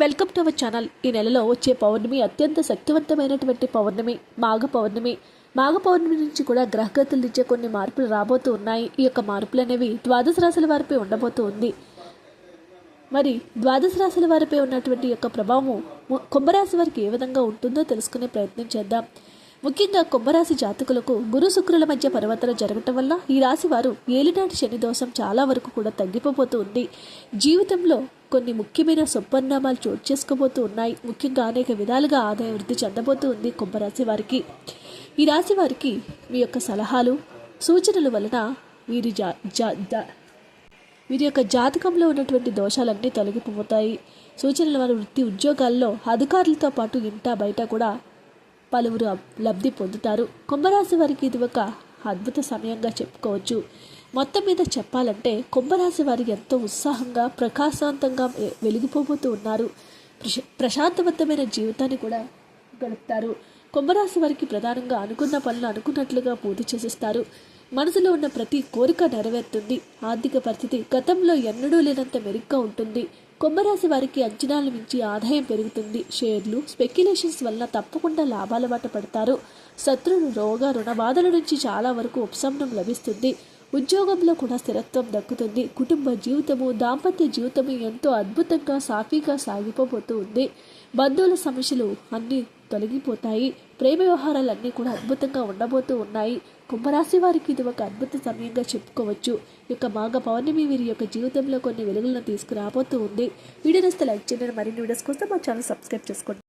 Welcome to our channel ఈ నెలలో వచ్చే పౌర్ణమి అత్యంత శక్తివంతమైనటువంటి పౌర్ణమి మాఘ పౌర్ణమి. మాఘ పౌర్ణమి నుంచి కూడా గ్రహగతులు ఇచ్చే కొన్ని మార్పులు రాబోతూ ఉన్నాయి. ఈ యొక్క మార్పులు అనేవి ద్వాదశ రాశుల వారిపై ఉండబోతూ ఉంది. మరి ద్వాదశ రాశుల వారిపై ఉన్నటువంటి యొక్క ప్రభావం కుంభరాశి వారికి ఏ విధంగా ఉంటుందో తెలుసుకునే ప్రయత్నం చేద్దాం. ముఖ్యంగా కుంభరాశి జాతకులకు గురు శుక్రుల మధ్య పరివర్తన జరగటం వల్ల ఈ రాశి వారు ఏలినాటి శని దోషం చాలా వరకు కూడా తగ్గిపోతూ ఉంది. జీవితంలో కొన్ని ముఖ్యమైన సుపరిణామాలు చోటు చేసుకోబోతూ ఉన్నాయి. ముఖ్యంగా అనేక విధాలుగా ఆదాయం వృద్ధి చెందబోతూ ఉంది కుంభరాశి వారికి. ఈ రాశి వారికి మీ యొక్క సలహాలు సూచనల వలన వీరి జా జా జా- వీరి యొక్క జాతకంలో ఉన్నటువంటి దోషాలన్నీ తొలగిపోతాయి. సూచనల వారి వృత్తి ఉద్యోగాల్లో అధికారులతో పాటు ఇంట బయట కూడా పలువురు లబ్ధి పొందుతారు. కుంభరాశి వారికి ఇది ఒక అద్భుత సమయంగా చెప్పుకోవచ్చు. మొత్తం మీద చెప్పాలంటే కుంభరాశి వారు ఎంతో ఉత్సాహంగా ప్రకాశవంతంగా వెలిగిపోబోతూ ఉన్నారు. ప్రశ- ప్రశాంతవంతమైన జీవితాన్ని కూడా గడుపుతారు. కుంభరాశి వారికి ప్రధానంగా అనుకున్న పనులు అనుకున్నట్లుగా పూర్తి చేసేస్తారు. మనసులో ఉన్న ప్రతి కోరిక నెరవేరుతుంది. ఆర్థిక పరిస్థితి గతంలో ఎన్నడూ లేనంత మెరుగ్గా ఉంటుంది. కుంభరాశి వారికి అంచనాలు మించి ఆదాయం పెరుగుతుంది. షేర్లు స్పెక్యులేషన్స్ వలన తప్పకుండా లాభాల బాట పడతారు. శత్రులు రోగ రుణబాధల నుంచి చాలా వరకు ఉపశమనం లభిస్తుంది. ఉద్యోగంలో కూడా స్థిరత్వం దక్కుతుంది. కుటుంబ జీవితము దాంపత్య జీవితము ఎంతో అద్భుతంగా సాఫీగా సాగిపోబోతూ ఉంది. బంధువుల సమస్యలు అన్నీ తొలగిపోతాయి. ప్రేమ వ్యవహారాలన్నీ కూడా అద్భుతంగా ఉండబోతూ ఉన్నాయి. కుంభరాశి వారికి ఇది ఒక అద్భుత సమయంగా చెప్పుకోవచ్చు. ఈ యొక్క మాఘ పౌర్ణమి వీరి యొక్క జీవితంలో కొన్ని వెలుగులను తీసుకురాబోతూ ఉంది. వీడియో నస్తే లైక్ చేయండి. మరిన్ని వీడియోస్ కోసం మా ఛానల్ సబ్స్క్రైబ్ చేసుకోండి.